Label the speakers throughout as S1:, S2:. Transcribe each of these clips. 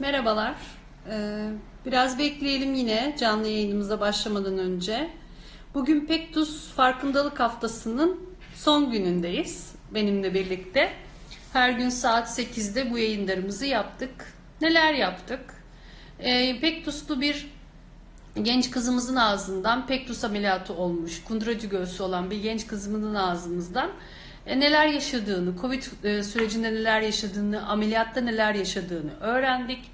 S1: Merhabalar. Ee, Biraz bekleyelim yine canlı yayınımıza başlamadan önce. Bugün Pektus Farkındalık Haftası'nın son günündeyiz benimle birlikte. Her gün saat 8'de bu yayınlarımızı yaptık. Neler yaptık? Ee, Pektuslu bir genç kızımızın ağzından Pektus ameliyatı olmuş, kunduracı göğsü olan bir genç kızımızın ağzımızdan neler yaşadığını, Covid e, sürecinde neler yaşadığını, ameliyatta neler yaşadığını öğrendik.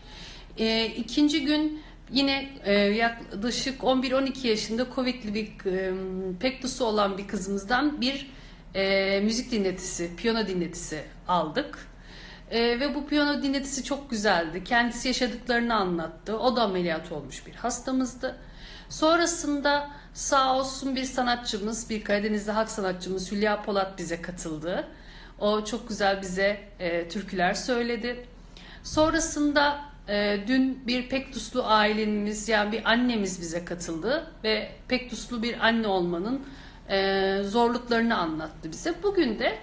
S1: E, ikinci gün yine e, yaklaşık 11-12 yaşında Covid'li bir e, Pektus'u olan bir kızımızdan bir e, müzik dinletisi, piyano dinletisi aldık. E, ve bu piyano dinletisi çok güzeldi. Kendisi yaşadıklarını anlattı. O da ameliyat olmuş bir hastamızdı. Sonrasında sağ olsun bir sanatçımız, bir Karadenizli halk sanatçımız Hülya Polat bize katıldı. O çok güzel bize e, türküler söyledi. Sonrasında e, dün bir Pektuslu ailemiz yani bir annemiz bize katıldı ve Pektuslu bir anne olmanın e, zorluklarını anlattı bize. Bugün de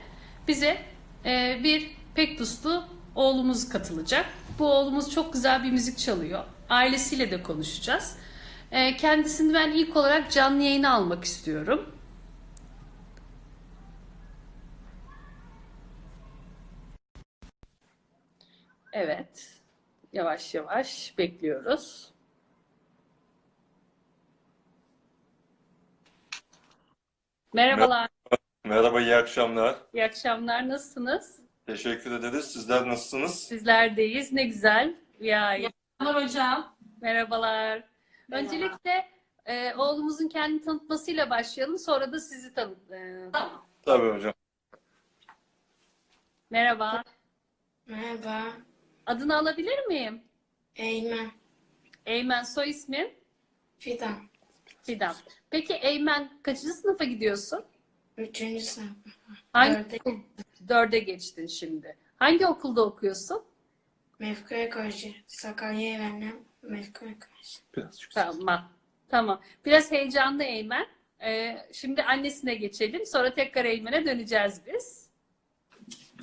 S1: bize e, bir Pektuslu oğlumuz katılacak. Bu oğlumuz çok güzel bir müzik çalıyor. Ailesiyle de konuşacağız. E, kendisini ben ilk olarak canlı yayına almak istiyorum. Evet. Yavaş yavaş bekliyoruz. Merhabalar,
S2: Merhaba, iyi akşamlar.
S1: iyi akşamlar. Nasılsınız?
S2: Teşekkür ederiz. Sizler nasılsınız?
S1: Sizlerdeyiz. Ne güzel. Ya,
S3: Merhabalar hocam.
S1: merhabalar.
S3: Merhaba.
S1: Öncelikle e, oğlumuzun kendini tanıtmasıyla başlayalım. Sonra da sizi tanıt. e,
S3: Tamam.
S2: Tabii hocam.
S1: merhaba.
S4: Merhaba,
S1: Adını alabilir miyim?
S4: Eymen,
S1: Eymen. Soy ismin?
S4: Fidan,
S1: Fidan. Peki Eymen kaçıncı sınıfa gidiyorsun?
S4: üçüncü sınıf,
S1: Hangi
S4: Dörde.
S1: Dörde geçtin şimdi. Hangi okulda okuyorsun?
S4: Mevku Ekoloji, Sakarya Erenler, Mevku Ekoloji.
S2: Biraz yüksek.
S1: Tamam. Tamam. Biraz heyecanlı Eymen. Ee, şimdi annesine geçelim. Sonra tekrar Eymen'e döneceğiz biz.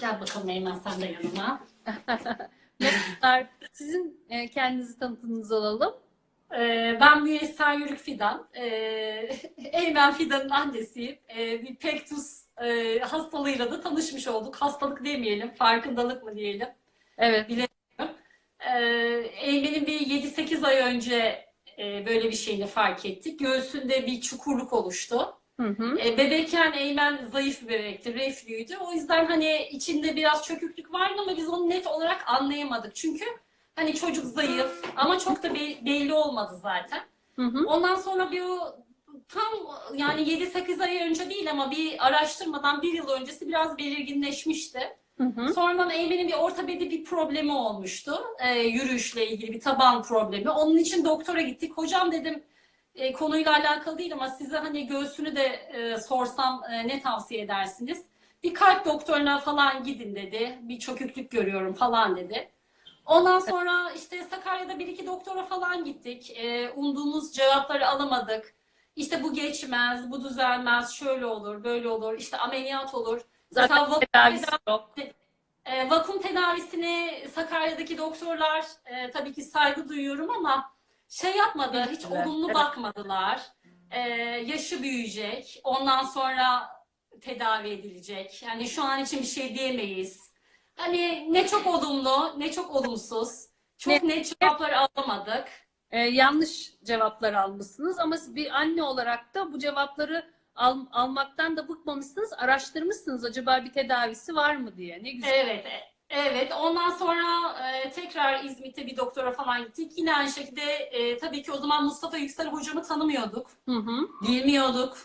S3: Gel bakalım Eymen sen de yanıma.
S1: Merhabalar. Sizin e, kendinizi tanıtımınızı alalım.
S3: Ee, ben Müyesser Yürük Fidan. Ee, Eymen Fidan'ın annesiyim. Ee, bir pektus e, hastalığıyla da tanışmış olduk. Hastalık demeyelim, farkındalık mı diyelim.
S1: Evet.
S3: Ee, Eymen'in bir 7-8 ay önce e, böyle bir şeyini fark ettik. Göğsünde bir çukurluk oluştu.
S1: Hı hı.
S3: E, bebekken Eymen zayıf bir bebekti, reflüydü. O yüzden hani içinde biraz çöküklük vardı ama biz onu net olarak anlayamadık. Çünkü hani çocuk zayıf ama çok da be- belli olmadı zaten.
S1: Hı hı.
S3: Ondan sonra bir o tam yani 7-8 ay önce değil ama bir araştırmadan bir yıl öncesi biraz belirginleşmişti.
S1: Hı hı.
S3: Sonradan Eymen'in bir ortopedi bir problemi olmuştu. E, yürüyüşle ilgili bir taban problemi. Onun için doktora gittik. Hocam dedim e, konuyla alakalı değil ama size hani göğsünü de e, sorsam e, ne tavsiye edersiniz? Bir kalp doktoruna falan gidin dedi. Bir çöküklük görüyorum falan dedi. Ondan sonra işte Sakarya'da bir iki doktora falan gittik. E, umduğumuz cevapları alamadık. İşte bu geçmez, bu düzelmez, şöyle olur, böyle olur, işte ameliyat olur.
S1: Zaten
S3: Mesela vakum
S1: tedavisi
S3: tedavi-
S1: yok.
S3: e, vakum tedavisini Sakarya'daki doktorlar e, tabii ki saygı duyuyorum ama şey yapmadı, hiç
S1: Evet,
S3: olumlu
S1: evet.
S3: bakmadılar. E, yaşı büyüyecek, ondan sonra tedavi edilecek. Yani şu an için bir şey diyemeyiz. Hani ne çok olumlu, ne çok olumsuz. Çok net cevaplar alamadık.
S1: Ee, yanlış cevaplar almışsınız ama bir anne olarak da bu cevapları al- almaktan da bıkmamışsınız. Araştırmışsınız acaba bir tedavisi var mı diye. Ne güzel.
S3: Evet, e- evet. Ondan sonra e, tekrar İzmit'te bir doktora falan gittik. Yine aynı şekilde e, tabii ki o zaman Mustafa Yüksel hocamı tanımıyorduk.
S1: Hı hı.
S3: Bilmiyorduk.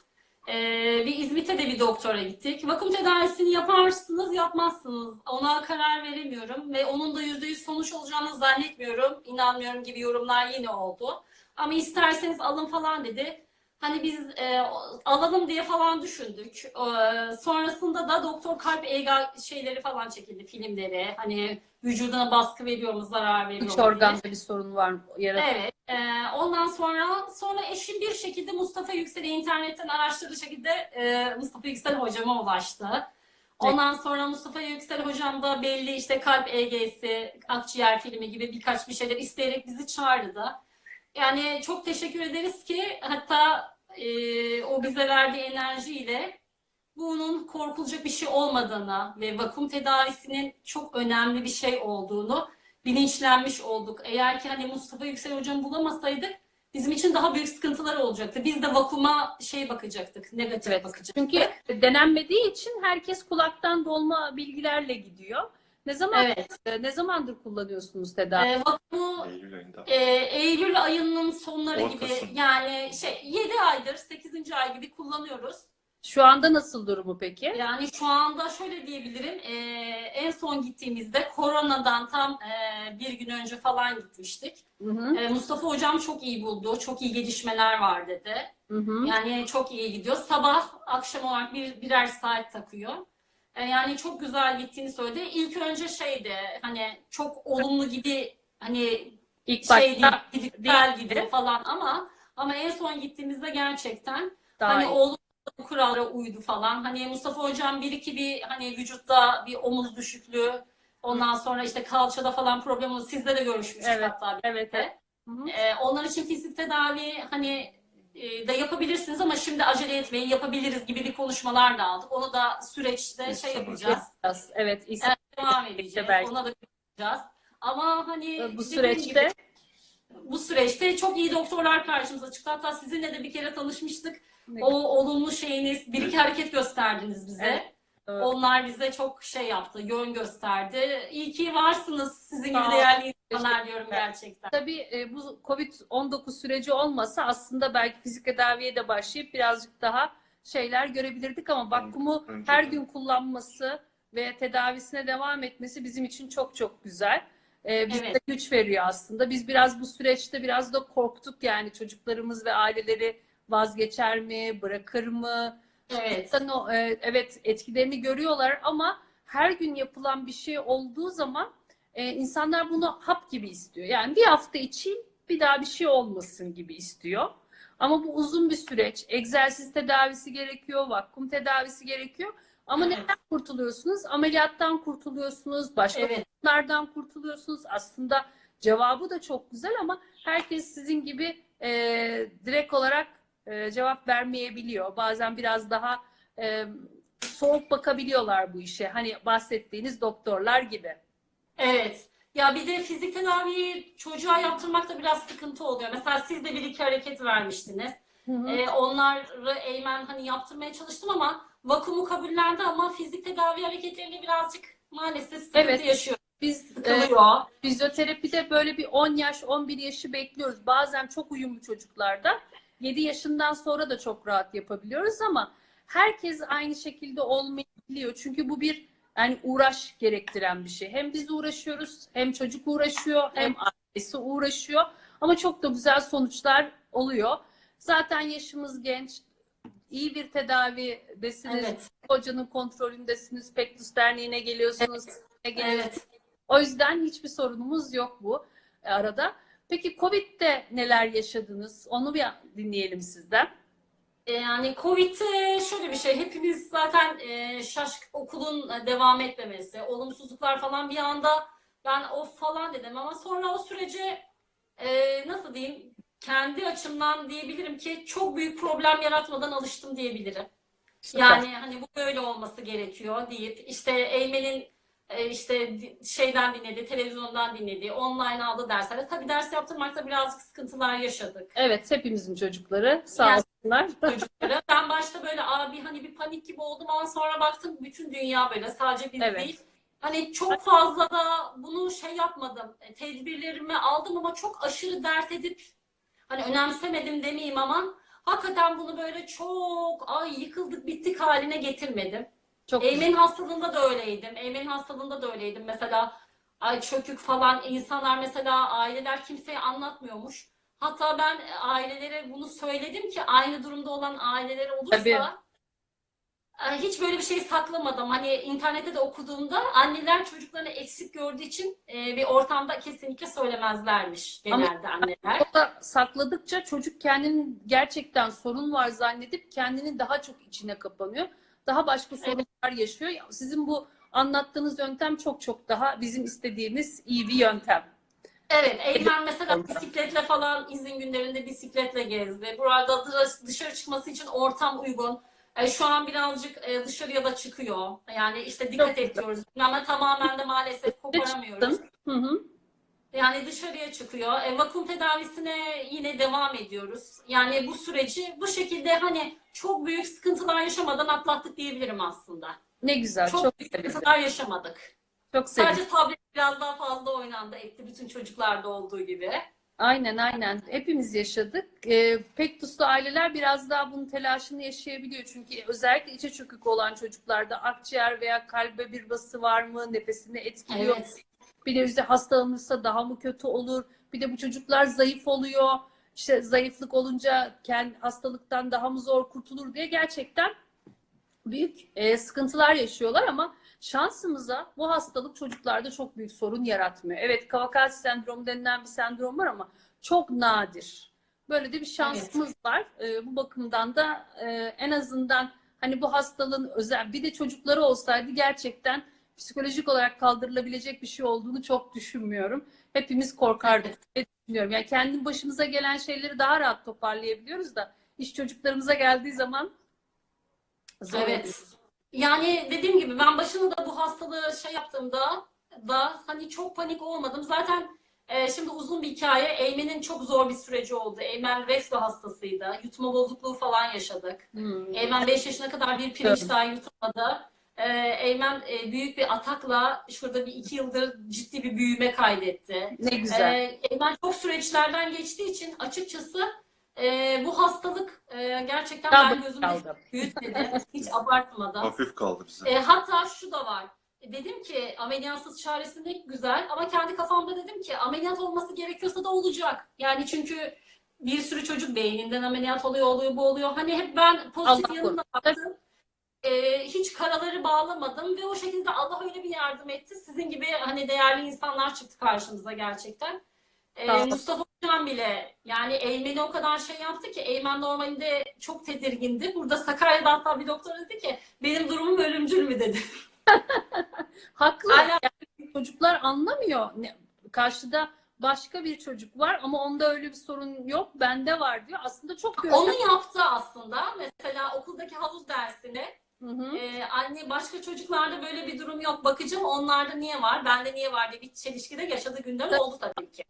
S3: Ee, bir İzmit'e de bir doktora gittik. Vakum tedavisini yaparsınız, yapmazsınız. Ona karar veremiyorum ve onun da %100 sonuç olacağını zannetmiyorum. İnanmıyorum gibi yorumlar yine oldu. Ama isterseniz alın falan dedi. Hani biz e, alalım diye falan düşündük. Ee, sonrasında da doktor kalp EGA şeyleri falan çekildi, filmleri. Hani vücuduna baskı veriyor mu, zarar veriyor mu
S1: İç organda bir sorun var? Yaratıyor.
S3: Evet. Ee, ondan sonra sonra eşim bir şekilde Mustafa Yüksel'i internetten araştırdığı şekilde e, Mustafa Yüksel hocama ulaştı. Ondan sonra Mustafa Yüksel hocam da belli işte kalp EG'si, akciğer filmi gibi birkaç bir şeyler isteyerek bizi çağırdı. Yani çok teşekkür ederiz ki hatta e, o bize verdiği enerjiyle bunun korkulacak bir şey olmadığını ve vakum tedavisinin çok önemli bir şey olduğunu bilinçlenmiş olduk. Eğer ki hani Mustafa Yüksel hocamı bulamasaydık bizim için daha büyük sıkıntılar olacaktı. Biz de vakuma şey bakacaktık, negatif
S1: Evet.
S3: bakacaktık.
S1: Çünkü denenmediği için herkes kulaktan dolma bilgilerle gidiyor. Ne zaman
S3: Evet.
S1: e, ne zamandır kullanıyorsunuz tedavi?
S3: E, vakumu
S2: Eylül ayında.
S3: e, Eylül ayının sonları gibi
S2: Ortası.
S3: yani şey 7 aydır 8. ay gibi kullanıyoruz.
S1: Şu anda nasıl durumu peki?
S3: Yani şu anda şöyle diyebilirim. e, en son gittiğimizde koronadan tam e, bir gün önce falan gitmiştik.
S1: Hı hı.
S3: E, Mustafa hocam çok iyi buldu. Çok iyi gelişmeler var dedi.
S1: Hı hı.
S3: Yani çok iyi gidiyor. Sabah akşam olarak bir, birer saat takıyor. E, yani çok güzel gittiğini söyledi. İlk önce şeydi hani çok olumlu gibi hani
S1: İlk
S3: şey değil,
S1: başta değil.
S3: gibi falan ama ama en son gittiğimizde gerçekten
S1: daha
S3: hani
S1: iyi.
S3: oğlum kurallara uydu falan. Hani Mustafa hocam bir iki bir hani vücutta bir omuz düşüklüğü ondan sonra işte kalçada falan problem oldu. Sizle de görüşmüştük
S1: Evet,
S3: hatta.
S1: Evet. evet. Hı hı.
S3: Ee, onlar için fizik tedavi hani e, da yapabilirsiniz ama şimdi acele etmeyin yapabiliriz gibi bir konuşmalar da aldık. Onu da süreçte şey yapacağız.
S1: Evet.
S3: Evet, devam edeceğiz.
S1: belki.
S3: Ona da yapacağız. Ama hani
S1: bu süreçte
S3: gibi, bu süreçte çok iyi doktorlar karşımıza çıktı. Hatta sizinle de bir kere tanışmıştık. O olumlu şeyiniz, bir iki hareket gösterdiniz bize.
S1: Evet, evet.
S3: Onlar bize çok şey yaptı, yön gösterdi. İyi ki varsınız sizin gibi değerli insanlar diyorum gerçekten.
S1: Tabii e, bu Covid-19 süreci olmasa aslında belki fizik tedaviye de başlayıp birazcık daha şeyler görebilirdik ama vakumu
S2: önce
S1: her gün kullanması ve tedavisine devam etmesi bizim için çok çok güzel. E, bize
S3: Evet.
S1: de güç veriyor aslında. Biz biraz bu süreçte biraz da korktuk yani çocuklarımız ve aileleri vazgeçer mi, bırakır mı?
S3: Evet.
S1: O, e, evet etkilerini görüyorlar ama her gün yapılan bir şey olduğu zaman e, insanlar bunu hap gibi istiyor. Yani bir hafta içeyim bir daha bir şey olmasın gibi istiyor. Ama bu uzun bir süreç. Egzersiz tedavisi gerekiyor, vakum tedavisi gerekiyor. Ama
S3: Evet.
S1: neden kurtuluyorsunuz? Ameliyattan kurtuluyorsunuz, başka
S3: Evet.
S1: kurtuluyorsunuz. Aslında cevabı da çok güzel ama herkes sizin gibi e, direkt olarak e, cevap vermeyebiliyor. Bazen biraz daha e, soğuk bakabiliyorlar bu işe. Hani bahsettiğiniz doktorlar gibi.
S3: Evet. Ya bir de fizik tedaviyi çocuğa yaptırmak da biraz sıkıntı oluyor. Mesela siz de bir iki hareket vermiştiniz. Ee, onları Eymen hani yaptırmaya çalıştım ama vakumu kabullendi ama fizik tedavi hareketlerini birazcık maalesef sıkıntı
S1: Evet.
S3: yaşıyor.
S1: Biz e,
S3: Sıkılıyor.
S1: fizyoterapide böyle bir 10 yaş, 11 yaşı bekliyoruz. Bazen çok uyumlu çocuklarda 7 yaşından sonra da çok rahat yapabiliyoruz ama herkes aynı şekilde olmayabiliyor. Çünkü bu bir yani uğraş gerektiren bir şey. Hem biz uğraşıyoruz, hem çocuk uğraşıyor, hem ailesi uğraşıyor. Ama çok da güzel sonuçlar oluyor. Zaten yaşımız genç, iyi bir tedavidesiniz.
S3: Evet.
S1: Hocanın kontrolündesiniz. Pektus Derneği'ne geliyorsunuz. geliyorsunuz.
S3: Evet.
S1: O yüzden hiçbir sorunumuz yok bu arada. Peki Covid'de neler yaşadınız? Onu bir dinleyelim sizden.
S3: E, Yani Covid'de şöyle bir şey. Hepimiz zaten e, şaş okulun e, devam etmemesi, olumsuzluklar falan bir anda ben of falan dedim ama sonra o sürece e, nasıl diyeyim kendi açımdan diyebilirim ki çok büyük problem yaratmadan alıştım diyebilirim. Yani hani bu böyle olması gerekiyor deyip işte Eymen'in işte di- şeyden dinledi, televizyondan dinledi, online aldı dersler. Tabii ders yaptırmakta birazcık sıkıntılar yaşadık
S1: Evet, hepimizin çocukları sağ
S3: Yani-
S1: olsunlar.
S3: çocuklara. Ben başta böyle abi hani bir panik gibi oldum ama sonra baktım bütün dünya böyle sadece biz
S1: Evet.
S3: değil. Hani çok fazla da bunu şey yapmadım. E, Tedbirlerimi aldım ama çok aşırı dert edip hani önemsemedim demeyeyim ama hakikaten bunu böyle çok ay yıkıldık bittik haline getirmedim.
S1: Çok
S3: Eymen hastalığında da öyleydim. Eymen hastalığında da öyleydim. Mesela ay çökük falan insanlar mesela aileler kimseye anlatmıyormuş. Hatta ben ailelere bunu söyledim ki aynı durumda olan aileler olursa
S1: Tabii.
S3: e, hiç böyle bir şey saklamadım. Hani internette de okuduğumda anneler çocuklarını eksik gördüğü için e, bir ortamda kesinlikle söylemezlermiş genelde anneler.
S1: O da sakladıkça çocuk kendinin gerçekten sorun var zannedip kendini daha çok içine kapanıyor. Daha başka sorunlar yaşıyor. Sizin bu anlattığınız yöntem çok çok daha bizim istediğimiz iyi bir yöntem.
S3: Evet, Eymen mesela bisikletle falan izin günlerinde bisikletle gezdi. Burada dış- dışarı çıkması için ortam uygun. E, şu an birazcık e, dışarıya da çıkıyor. Yani işte dikkat
S1: Çok güzel.
S3: ediyoruz. Ama tamamen de maalesef koparamıyoruz.
S1: Hı hı.
S3: Yani dışarıya çıkıyor. E, vakum tedavisine yine devam ediyoruz. Yani bu süreci bu şekilde hani çok büyük sıkıntılar yaşamadan atlattık diyebilirim aslında.
S1: Ne güzel.
S3: Çok,
S1: Çok,
S3: büyük
S1: sevindim.
S3: sıkıntılar yaşamadık.
S1: Çok sevindim.
S3: Sadece tablet biraz daha fazla oynandı etti bütün çocuklarda olduğu gibi.
S1: Aynen aynen. Hepimiz yaşadık. Ee, pek tuzlu aileler biraz daha bunun telaşını yaşayabiliyor. Çünkü özellikle içe çökük olan çocuklarda akciğer veya kalbe bir bası var mı? Nefesini etkiliyor.
S3: Evet.
S1: Bir de yüzde hastalanırsa daha mı kötü olur? Bir de bu çocuklar zayıf oluyor. İşte zayıflık olunca kendi hastalıktan daha mı zor kurtulur diye gerçekten büyük e, sıkıntılar yaşıyorlar ama şansımıza bu hastalık çocuklarda çok büyük sorun yaratmıyor. Evet Kawasaki sendromu denilen bir sendrom var ama çok nadir. Böyle de bir şansımız var. E, bu bakımdan da e, en azından hani bu hastalığın özel bir de çocukları olsaydı gerçekten psikolojik olarak kaldırılabilecek bir şey olduğunu çok düşünmüyorum. Hepimiz korkardık diye düşünüyorum. Yani kendi başımıza gelen şeyleri daha rahat toparlayabiliyoruz da iş çocuklarımıza geldiği zaman zor oluyor.
S3: Evet. Yani dediğim gibi ben başında da bu hastalığı şey yaptığımda da hani çok panik olmadım. Zaten e, şimdi uzun bir hikaye. Eymen'in çok zor bir süreci oldu. Eymen reflü hastasıydı. Yutma bozukluğu falan yaşadık.
S1: Hmm.
S3: Eymen 5 yaşına kadar bir pirinç
S1: Evet.
S3: dahi yutamadı. Ee, Eymen e, büyük bir atakla şurada bir iki yıldır ciddi bir büyüme kaydetti.
S1: Ne güzel.
S3: Ee, Eymen çok süreçlerden geçtiği için açıkçası e, bu hastalık e, gerçekten
S1: Kaldı,
S3: ben gözümde
S1: kaldı.
S3: büyütmedi. Hiç abartmadım.
S2: Hafif kaldı bize.
S3: E, hatta şu da var. E, Dedim ki ameliyatsız çaresinde güzel ama kendi kafamda dedim ki ameliyat olması gerekiyorsa da olacak. Yani çünkü bir sürü çocuk beyninden ameliyat oluyor, oluyor, bu oluyor. Hani hep ben pozitif
S1: Allah
S3: yanına baktım. E, hiç karaları bağlamadım ve o şekilde Allah öyle bir yardım etti. Sizin gibi hani değerli insanlar çıktı karşımıza gerçekten. E. Mustafa Hocam bile yani Eymen'i o kadar şey yaptı ki Eymen normalde çok tedirgindi. Burada Sakarya'da hatta bir doktor dedi ki benim durumum ölümcül mü dedi.
S1: Haklı.
S3: Hala
S1: Yani çocuklar anlamıyor. Ne- Karşıda başka bir çocuk var ama onda öyle bir sorun yok. Bende var diyor. Aslında çok görünen.
S3: onu yaptı aslında. Mesela okuldaki havuz dersini
S1: Hı hı.
S3: e, anne başka çocuklarda böyle bir durum yok. Bakacağım onlarda niye var, bende niye var diye bir çelişkide yaşadığı günler oldu tabii ki.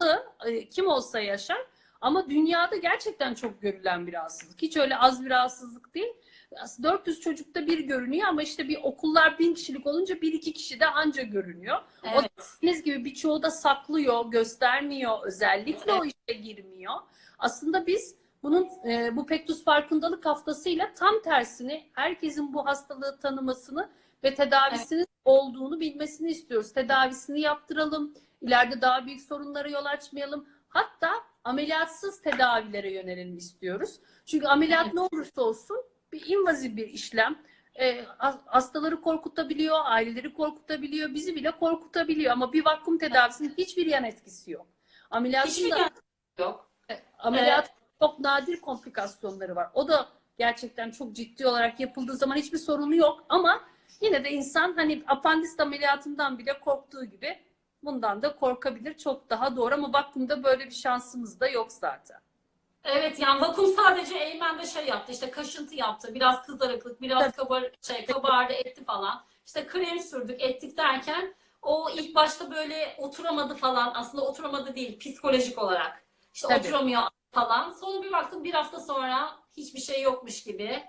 S1: e, kim olsa yaşar. Ama dünyada gerçekten çok görülen bir rahatsızlık. Hiç öyle az bir rahatsızlık değil. Aslında 400 çocukta bir görünüyor ama işte bir okullar bin kişilik olunca bir iki kişi de anca görünüyor.
S3: Evet.
S1: Dediğiniz gibi birçoğu da saklıyor, göstermiyor, özellikle
S3: Evet.
S1: o işe girmiyor. Aslında biz bunun e, bu Pektus farkındalık haftasıyla tam tersini herkesin bu hastalığı tanımasını ve tedavisinin olduğunu bilmesini istiyoruz. Tedavisini yaptıralım, ileride daha büyük sorunlara yol açmayalım. Hatta ameliyatsız tedavilere yönelelim istiyoruz. Çünkü ameliyat
S3: Evet.
S1: ne olursa olsun bir invazif bir işlem. E, has- hastaları korkutabiliyor, aileleri korkutabiliyor, bizi bile korkutabiliyor. Ama bir vakum tedavisinin hiçbir yan etkisi yok. Ameliyatın
S3: Hiçbir
S1: da
S3: yan yok.
S1: ameliyat çok nadir komplikasyonları var. O da gerçekten çok ciddi olarak yapıldığı zaman hiçbir sorunu yok ama yine de insan hani apandist ameliyatından bile korktuğu gibi bundan da korkabilir. Çok daha doğru ama vakumda böyle bir şansımız da yok zaten.
S3: Evet yani vakum sadece Eymen'de şey yaptı işte kaşıntı yaptı biraz kızarıklık biraz kabar şey kabardı etti falan işte krem sürdük ettik derken o ilk başta böyle oturamadı falan aslında oturamadı değil psikolojik olarak işte
S1: Tabii.
S3: oturamıyor falan sonra bir baktım bir hafta sonra hiçbir şey yokmuş gibi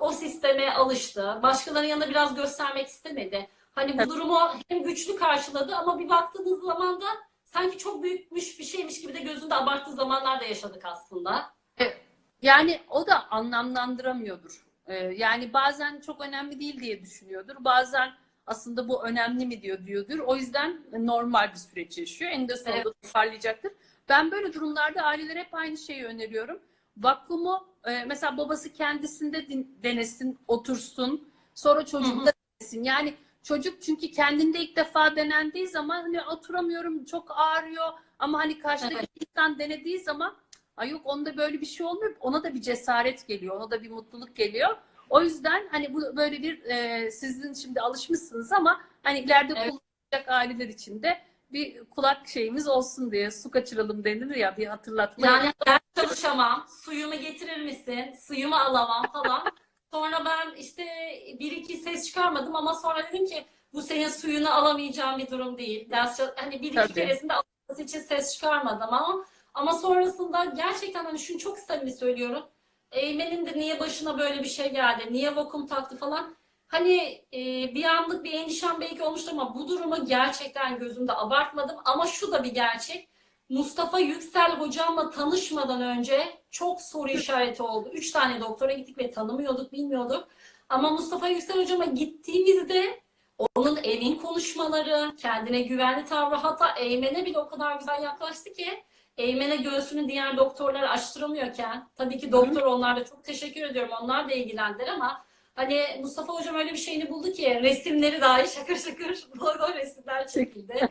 S3: o sisteme alıştı başkalarının yanında biraz göstermek istemedi hani bu durumu hem güçlü karşıladı ama bir baktığınız zaman da sanki çok büyükmüş bir şeymiş gibi de gözünde abarttığı zamanlar da yaşadık aslında.
S1: Yani o da anlamlandıramıyordur. Ee, yani bazen çok önemli değil diye düşünüyordur. Bazen aslında bu önemli mi diyor diyordur. O yüzden normal bir süreç yaşıyor. Eninde sonunda
S3: Evet.
S1: toparlayacaktır. Ben böyle durumlarda ailelere hep aynı şeyi öneriyorum. Vakumu e, mesela babası kendisinde din- denesin, otursun. Sonra çocuk da denesin. Yani çocuk çünkü kendinde ilk defa denendiği zaman hani oturamıyorum çok ağrıyor ama hani karşıdaki
S3: Evet.
S1: insan denediği zaman Ay yok onda böyle bir şey olmuyor. Ona da bir cesaret geliyor. Ona da bir mutluluk geliyor. O yüzden hani bu böyle bir e, sizin şimdi alışmışsınız ama hani ileride
S3: Evet.
S1: kullanacak aileler için de bir kulak şeyimiz olsun diye su kaçıralım denilir ya bir hatırlatma.
S3: Yani ben çalışamam, suyumu getirir misin, suyumu alamam falan. Sonra ben işte bir iki ses çıkarmadım ama sonra dedim ki bu senin suyunu alamayacağım bir durum değil. Ders hani bir iki
S1: Tabii.
S3: keresinde alması için ses çıkarmadım ama ama sonrasında gerçekten hani şunu çok samimi söylüyorum. Eymen'in de niye başına böyle bir şey geldi, niye vakum taktı falan. Hani e, bir anlık bir endişem belki olmuştu ama bu durumu gerçekten gözümde abartmadım. Ama şu da bir gerçek. Mustafa Yüksel hocamla tanışmadan önce çok soru işareti oldu. Üç tane doktora gittik ve tanımıyorduk, bilmiyorduk. Ama Mustafa Yüksel hocama gittiğimizde onun evin konuşmaları, kendine güvenli tavrı hatta Eymen'e bile o kadar güzel yaklaştı ki Eymen'e göğsünü diğer doktorlar açtıramıyorken tabii ki doktor onlar da çok teşekkür ediyorum. Onlar da ilgilendiler ama hani Mustafa hocam öyle bir şeyini buldu ki resimleri dahi şakır şakır logo resimler çekildi.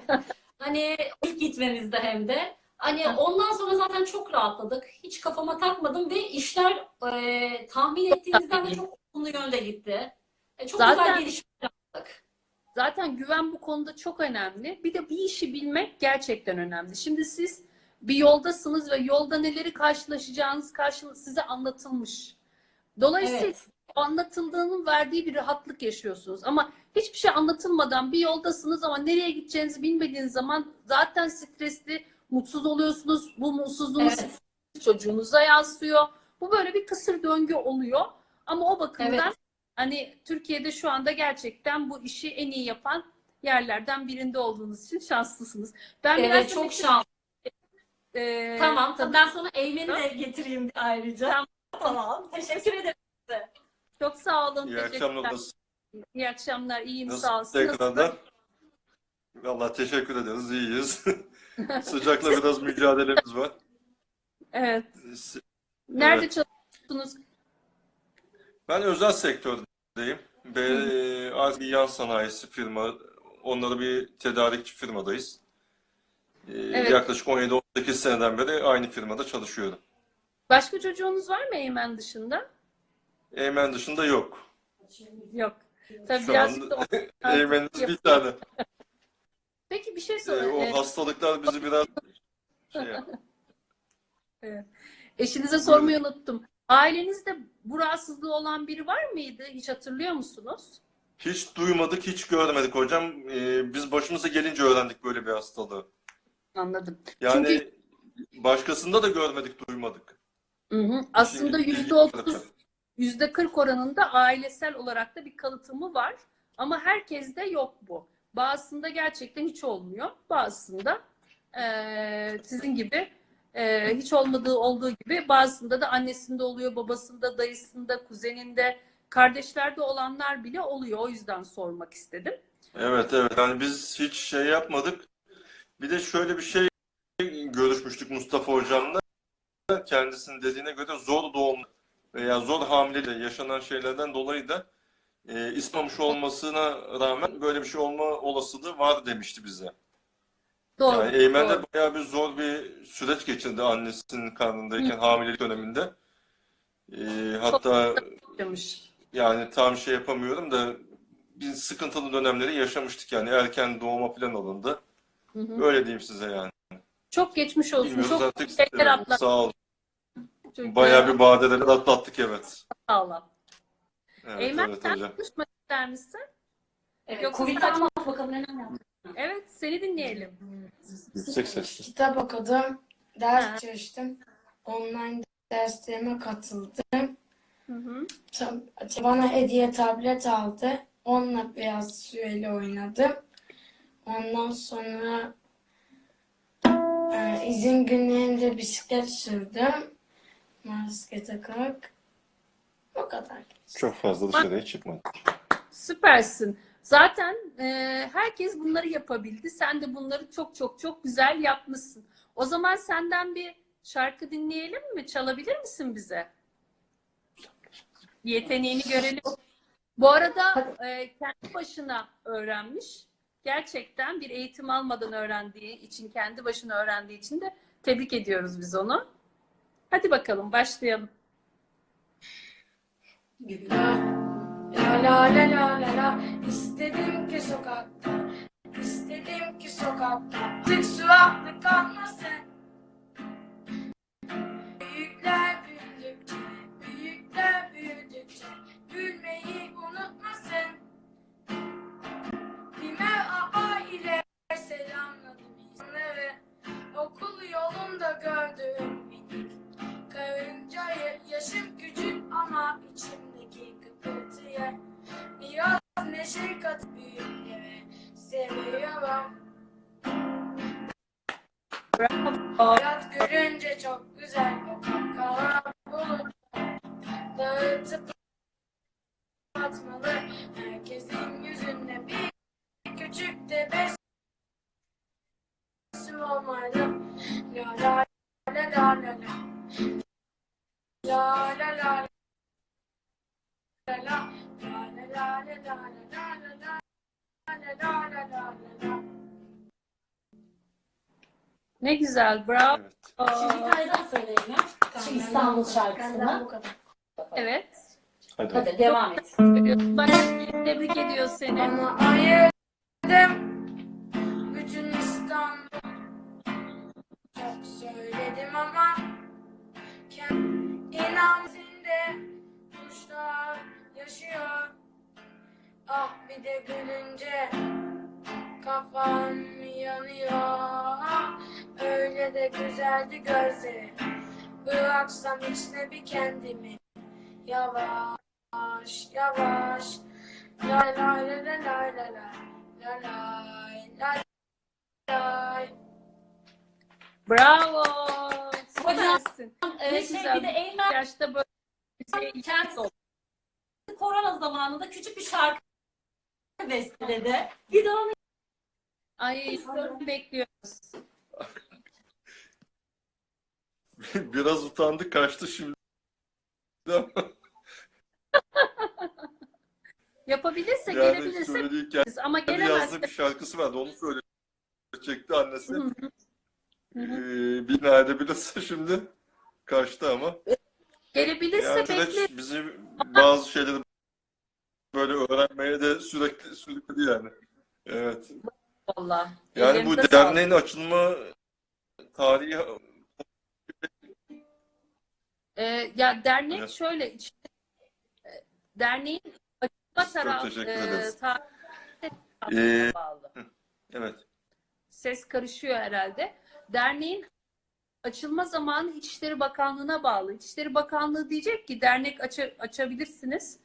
S3: Hani ilk gitmemizde hem de. Hani ondan sonra zaten çok rahatladık. Hiç kafama takmadım ve işler e, tahmin ettiğimizden de çok olumlu yönde gitti. E, çok
S1: Zaten-
S3: güzel gelişmeler yaptık.
S1: Zaten güven bu konuda çok önemli. Bir de bir işi bilmek gerçekten önemli. Şimdi siz bir yoldasınız ve yolda neleri karşılaşacağınız karşı size anlatılmış. Dolayısıyla
S3: Evet.
S1: Anlatıldığının verdiği bir rahatlık yaşıyorsunuz. Ama hiçbir şey anlatılmadan bir yoldasınız ama nereye gideceğinizi bilmediğiniz zaman zaten stresli, mutsuz oluyorsunuz. Bu mutsuzluğunuz
S3: Evet.
S1: çocuğunuza yansıyor. Bu böyle bir kısır döngü oluyor. Ama o bakımdan
S3: Evet.
S1: hani Türkiye'de şu anda gerçekten bu işi en iyi yapan yerlerden birinde olduğunuz için şanslısınız. Ben biraz
S3: Evet
S1: da
S3: çok şanslı.
S1: e,
S3: Tamam.
S1: tabii
S3: Ben sana Eymen'i de getireyim ayrıca. Tamam. Teşekkür ederim.
S1: Çok sağ olun.
S2: İyi akşamlar.
S1: İyi akşamlar. İyiyim sağ
S2: nasıl
S1: olsun.
S2: tekrardan? Valla teşekkür ederiz. iyiyiz. Sıcakla biraz mücadelemiz var.
S1: Evet. Nerede
S2: Evet.
S1: çalışıyorsunuz?
S2: Ben özel sektördeyim. Ve az bir yan sanayisi firma. Onları bir tedarikçi firmadayız. Ee,
S1: Evet.
S2: Yaklaşık 17-18 seneden beri aynı firmada çalışıyorum.
S1: Başka çocuğunuz var mı Eymen dışında?
S2: Eymen dışında yok.
S1: Yok. Tabii
S2: Şu
S1: birazcık da o-
S2: Eymen'imiz bir tane.
S1: Peki bir şey
S2: Ee,
S1: sorayım.
S2: o
S1: Ee,
S2: hastalıklar bizi biraz şey yaptı.
S1: Eşinize sormayı unuttum. Ailenizde bu rahatsızlığı olan biri var mıydı? Hiç hatırlıyor musunuz?
S2: Hiç duymadık, hiç görmedik hocam. Ee, biz başımıza gelince öğrendik böyle bir hastalığı.
S1: Anladım.
S2: Yani
S1: Çünkü-
S2: başkasında da görmedik, duymadık.
S1: Hı hı. Aslında yüzde otuz, yüzde kırk oranında ailesel olarak da bir kalıtımı var. Ama herkeste yok bu. Bazısında gerçekten hiç olmuyor. Bazısında eee, sizin gibi eee, hiç olmadığı olduğu gibi bazısında da annesinde oluyor, babasında, dayısında, kuzeninde, kardeşlerde olanlar bile oluyor. O yüzden sormak istedim.
S2: Evet, evet. Yani biz hiç şey yapmadık. Bir de şöyle bir şey görüşmüştük Mustafa hocamla. Kendisinin dediğine göre zor doğum veya zor hamileyle yaşanan şeylerden dolayı da e, istememiş olmasına rağmen böyle bir şey olma olasılığı var demişti bize.
S1: Doğru.
S2: Yani Eymen de bayağı bir zor bir süreç geçirdi annesinin karnındayken hamilelik döneminde. E, hatta
S1: demiş.
S2: yani tam şey yapamıyorum da bir sıkıntılı dönemleri yaşamıştık yani erken doğuma falan alındı.
S1: Hı hı.
S2: Öyle diyeyim size yani.
S1: Çok geçmiş olsun.
S2: Bilmiyoruz
S1: Çok
S2: artık. sağ olun.
S1: Çok-
S2: Bayağı bir badireler atlattık evet.
S1: Sağ olun.
S2: Evet,
S1: Eymen
S2: evet
S1: sen
S2: hocam.
S1: konuşmak ister misin?
S3: Evet,
S1: Yoksa
S3: Covid'i
S1: saç-
S3: anlat bakalım neler yaptın.
S1: Evet, seni dinleyelim.
S2: Yüksek sesli.
S4: Kitap okudum, ders
S1: Ha.
S4: çalıştım, online derslerime katıldım.
S1: Hı hı.
S4: Tab- Bana hediye tablet aldı. Onunla biraz süreli oynadım. Ondan sonra e, izin günlerinde bisiklet sürdüm. Maske takarak. O kadar.
S2: Çok fazla dışarıya çıkmadı.
S1: Süpersin. Zaten e, herkes bunları yapabildi. Sen de bunları çok çok çok güzel yapmışsın. O zaman senden bir şarkı dinleyelim mi? Çalabilir misin bize? Yeteneğini görelim. Bu arada e, kendi başına öğrenmiş. Gerçekten bir eğitim almadan öğrendiği için, kendi başına öğrendiği için de tebrik ediyoruz biz onu. Hadi bakalım başlayalım.
S4: La la la la la la. İstedim ki sokakta istedim ki sokakta. Tık suratlı kalmasın
S1: Ne güzel, bravo.
S3: Şimdi daha söyleyelim. Şu İstanbul şarkısını.
S1: Evet.
S2: Hadi.
S3: Hadi devam et.
S1: Bak tebrik ediyor seni.
S4: Ama ayırdım söyledim ama kend- İnan içinde kuşlar yaşıyor Ah bir de gülünce kafam yanıyor Ah, Öyle de güzeldi gözleri Bıraksam içine bir kendimi Yavaş yavaş la la la la la la la la la la
S1: Bravo.
S3: Hocam,
S1: Süpersin.
S3: Ee,
S1: Ne
S3: şey, bir de Eymen
S1: Yaşta böyle bir şey
S3: kendisi korona zamanında küçük bir şarkı besteledi. Bir de onu
S1: Ay bekliyoruz.
S2: Biraz utandı kaçtı şimdi.
S1: Yapabilirse
S2: Yani
S1: biz ama
S2: yazdığı
S1: gelemezse
S2: bir şarkısı vardı. Onu söyleyecekti annesi.
S1: Hı hı.
S2: Ee, bina edebilirse şimdi kaçtı ama.
S1: gelebilirse
S2: Yani
S1: bekle.
S2: süreç bizi bazı şeyleri böyle öğrenmeye de sürekli sürükledi yani. Evet.
S1: Vallahi.
S2: Yani bu
S1: Ellerinize sağlık.
S2: derneğin açılma tarihi
S1: Ee, ya dernek
S2: Evet.
S1: şöyle işte, e, derneğin açılma tarafı e, tarihi
S2: Ee,
S1: bağlı.
S2: evet.
S1: Ses karışıyor herhalde. Derneğin açılma zamanı İçişleri Bakanlığı'na bağlı. İçişleri Bakanlığı diyecek ki dernek aça- açabilirsiniz.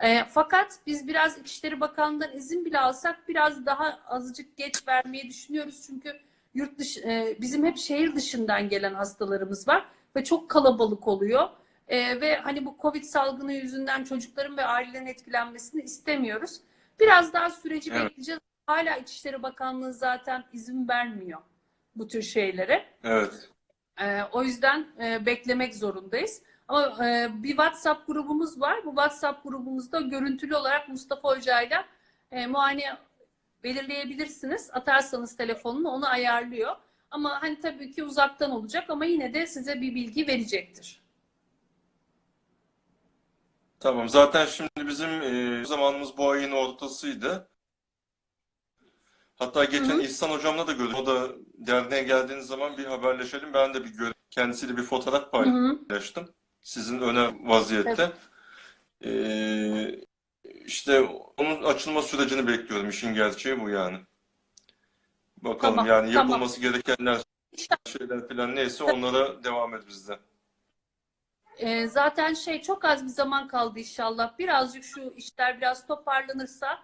S1: E, fakat biz biraz İçişleri Bakanlığı'ndan izin bile alsak biraz daha azıcık geç vermeyi düşünüyoruz. Çünkü yurt dışı, e, bizim hep şehir dışından gelen hastalarımız var ve çok kalabalık oluyor. E, ve hani bu Covid salgını yüzünden çocukların ve ailelerin etkilenmesini istemiyoruz. Biraz daha süreci
S2: Evet.
S1: bekleyeceğiz. Hala İçişleri Bakanlığı zaten izin vermiyor bu tür şeylere.
S2: Evet.
S1: Ee, o yüzden e, beklemek zorundayız. Ama e, bir WhatsApp grubumuz var. Bu WhatsApp grubumuzda görüntülü olarak Mustafa Hoca'yla e, muayene belirleyebilirsiniz. Atarsanız telefonunu onu ayarlıyor. Ama hani tabii ki uzaktan olacak ama yine de size bir bilgi verecektir.
S2: Tamam. Zaten şimdi bizim e, zamanımız bu ayın ortasıydı. Hatta geçen
S1: Hı hı.
S2: İhsan hocamla da gördüm. O da derneğe geldiğiniz zaman bir haberleşelim. Ben de bir gör kendisiyle bir fotoğraf paylaştım.
S1: hı.
S2: paylaştım. Sizin öner vaziyette. Ee, işte onun açılma sürecini bekliyorum. İşin gerçeği bu yani. Bakalım
S1: Tamam,
S2: yani
S1: tamam.
S2: yapılması gerekenler şeyler falan neyse onlara devam et bizde.
S1: E, zaten şey çok az bir zaman kaldı inşallah. Birazcık şu işler biraz toparlanırsa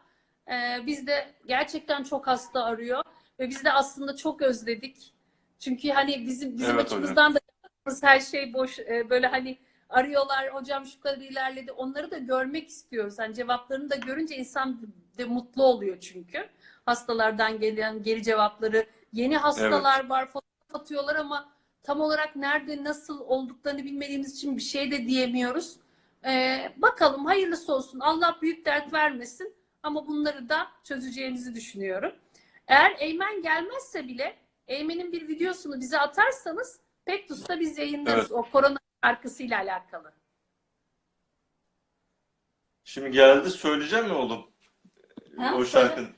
S1: e, biz de gerçekten çok hasta arıyor ve biz de aslında çok özledik. Çünkü hani bizim bizim
S2: Evet
S1: açımızdan da yaptığımız her şey boş e, böyle hani arıyorlar hocam şu kadar ilerledi. Onları da görmek istiyoruz. Hani cevaplarını da görünce insan de mutlu oluyor çünkü. Hastalardan gelen geri cevapları. Yeni hastalar var fotoğraf atıyorlar ama tam olarak nerede nasıl olduklarını bilmediğimiz için bir şey de diyemiyoruz. Ee, bakalım hayırlısı olsun. Allah büyük dert vermesin ama bunları da çözeceğimizi düşünüyorum. Eğer Eymen gelmezse bile Eymen'in bir videosunu bize atarsanız Pektus'ta biz yayınlarız
S2: Evet.
S1: o korona şarkısıyla alakalı.
S2: Şimdi geldi söyleyeceğim mi oğlum?
S3: Ha,
S2: o şarkın.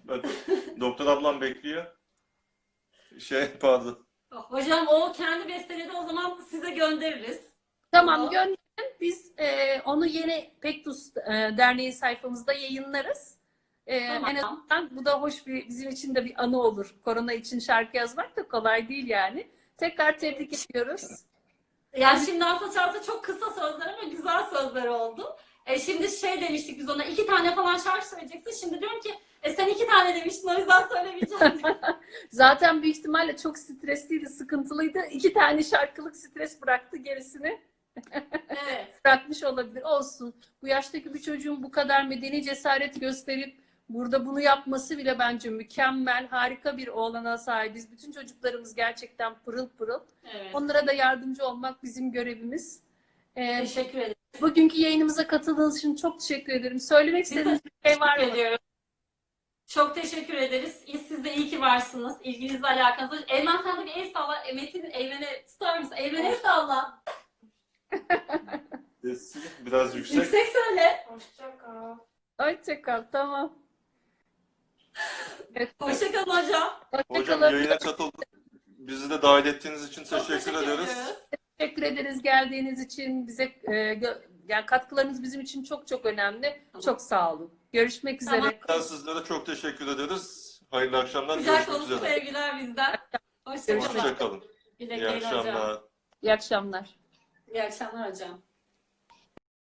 S2: Doktor ablam bekliyor. Şey pardon.
S3: Hocam o kendi besteledi o zaman size göndeririz.
S1: Tamam
S3: Tamam.
S1: gönderin. Biz e, onu yeni Pektus e, Derneği sayfamızda yayınlarız. E,
S3: Tamam.
S1: En azından bu da hoş bir bizim için de bir anı olur. Korona için şarkı yazmak da kolay değil yani. Tekrar tebrik ediyoruz.
S3: Yani şimdi aslında çalsa çok kısa sözler ama güzel sözler oldu. E şimdi şey demiştik biz ona iki tane falan şarkı söyleyeceksin. Şimdi diyorum ki e sen iki tane demiştin o yüzden söylemeyeceğim.
S1: Zaten büyük ihtimalle çok stresliydi, sıkıntılıydı. İki tane şarkılık stres bıraktı gerisini.
S3: evet.
S1: bırakmış olabilir. Olsun. Bu yaştaki bir çocuğun bu kadar medeni cesaret gösterip burada bunu yapması bile bence mükemmel, harika bir oğlana sahibiz. Bütün çocuklarımız gerçekten pırıl pırıl.
S3: evet.
S1: Onlara da yardımcı olmak bizim görevimiz. Ee,
S3: Teşekkür ederim.
S1: bugünkü yayınımıza katıldığınız için çok teşekkür ederim. Söylemek istediğiniz bir şey var mı?
S3: ediyorum. Çok teşekkür ederiz. Siz de iyi ki varsınız. İlginizle alakanızla. Eymen sen de bir el salla. E, Metin Eymen'e tutar mısın? Eymen'e el salla.
S2: Biraz yüksek.
S3: Yüksek söyle.
S4: Hoşça kal.
S1: Hoşçakal. Tamam. Evet,
S3: Hoşçakalın hocam.
S2: Hocam
S1: hoşçakalın.
S2: yayına katıldık. Bizi de dahil ettiğiniz için
S3: Çok
S2: teşekkür, ediyoruz.
S1: Teşekkür ederiz geldiğiniz için. Bize e, gö- yani katkılarınız bizim için çok çok önemli.
S3: Tamam.
S1: Çok sağ olun. Görüşmek üzere.
S3: Tamam.
S2: Ben sizlere çok teşekkür ederiz. Hayırlı akşamlar.
S3: Güzel
S2: Görüşmek üzere.
S3: sevgiler bizden. Hoşçakalın.
S2: Hoşçakalın. İyi
S3: güle hocam.
S2: akşamlar.
S1: İyi akşamlar.
S3: İyi akşamlar hocam.